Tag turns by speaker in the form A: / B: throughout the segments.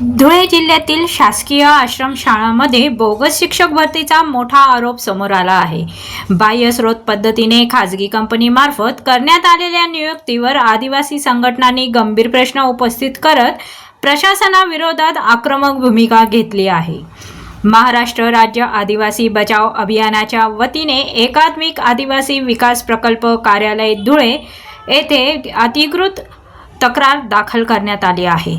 A: धुळे जिल्ह्यातील शासकीय आश्रमशाळांमध्ये बोगस शिक्षक भरतीचा मोठा आरोप समोर आला आहे. बाह्य स्रोत पद्धतीने खाजगी कंपनीमार्फत करण्यात आलेल्या नियुक्तीवर आदिवासी संघटनांनी गंभीर प्रश्न उपस्थित करत प्रशासनाविरोधात आक्रमक भूमिका घेतली आहे. महाराष्ट्र राज्य आदिवासी बचाव अभियानाच्या वतीने एकात्मिक आदिवासी विकास प्रकल्प कार्यालय धुळे येथे अधिकृत तक्रार दाखल करण्यात आली आहे.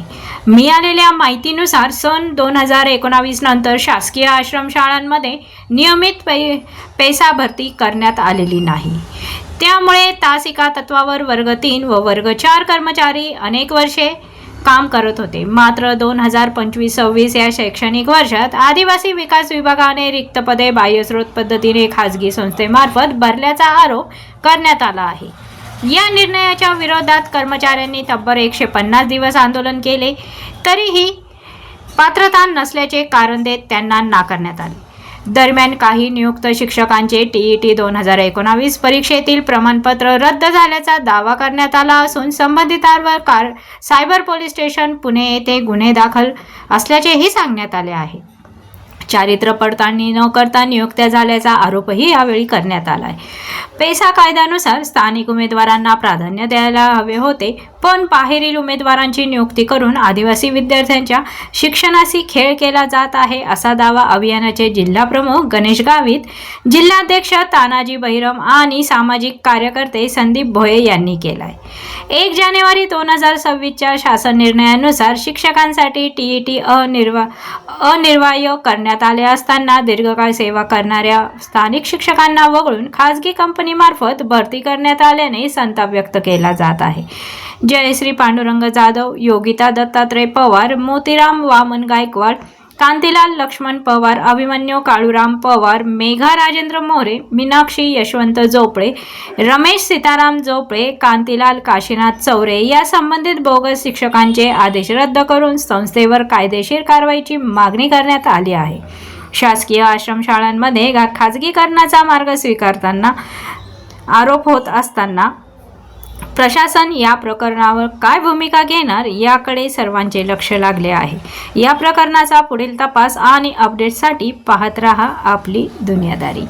A: मिळालेल्या माहितीनुसार सन दोन हजार एकोणावीस नंतर शासकीय आश्रमशाळांमध्ये नियमित पै पैसा भरती करण्यात आलेली नाही. त्यामुळे तासिका तत्वावर वर्ग तीन व वर्ग चार कर्मचारी अनेक वर्षे काम करत होते. मात्र दोन हजार पंचवीस सव्वीस या शैक्षणिक वर्षात आदिवासी विकास विभागाने रिक्त पदे बाह्यस्रोत पद्धतीने खाजगी संस्थेमार्फत भरल्याचा आरोप करण्यात आला आहे. या निर्णयाच्या विरोधात कर्मचाऱ्यांनी तब्बल एकशे पन्नास दिवस आंदोलन केले. तरीही पात्रता नसल्याचे कारण देत त्यांना नाकारण्यात आले. दरम्यान काही नियुक्त शिक्षकांचे टीईटी दोन हजार एकोणावीस परीक्षेतील प्रमाणपत्र रद्द झाल्याचा दावा करण्यात आला असून संबंधितांवर कार सायबर पोलीस स्टेशन पुणे येथे गुन्हे दाखल असल्याचेही सांगण्यात आले आहे. चारित्र्य पडताळणी न करता नियुक्त्या झाल्याचा आरोपही यावेळी करण्यात आला आहे पैसा कायद्यानुसार स्थानिक उमेदवारांना प्राधान्य द्यायला हवे होते पण बाहेरील उमेदवारांची नियुक्ती करून आदिवासी विद्यार्थ्यांच्या शिक्षणाशी खेळ केला जात आहे असा दावा अभियानाचे जिल्हा प्रमुख गणेश गावित जिल्हाध्यक्ष तानाजी बहिरम आणि सामाजिक कार्यकर्ते संदीप भोये यांनी केलाय. एक जानेवारी दोन हजार सव्वीसच्या शासन निर्णयानुसार शिक्षकांसाठी टीईटी अनिर्वा अनिर्वाह्य करण्यात आले असताना दीर्घकाळ सेवा करणाऱ्या स्थानिक शिक्षकांना वगळून खाजगी कंपनीमार्फत भरती करण्यात आल्याने संताप व्यक्त केला जात आहे. जयश्री पांडुरंग जाधव योगिता दत्तात्रय पवार मोतीराम वामन गायकवाड कांतीलाल लक्ष्मण पवार अभिमन्यू काळूराम पवार मेघा राजेंद्र मोरे मीनाक्षी यशवंत जोपळे रमेश सीताराम जोपळे कांतीलाल काशीनाथ चौरे या संबंधित बोगस शिक्षकांचे आदेश रद्द करून संस्थेवर कायदेशीर कारवाईची मागणी करण्यात आली आहे. शासकीय आश्रमशाळांमध्ये खाजगीकरणाचा मार्ग स्वीकारताना आरोप होत असताना प्रशासन या प्रकरणावर काय भूमिका घेणार याकडे सर्वांचे लक्ष लागले आहे. या प्रकरणाचा पुढील तपास आणि अपडेटसाठी पाहत रहा आपली दुनियादारी.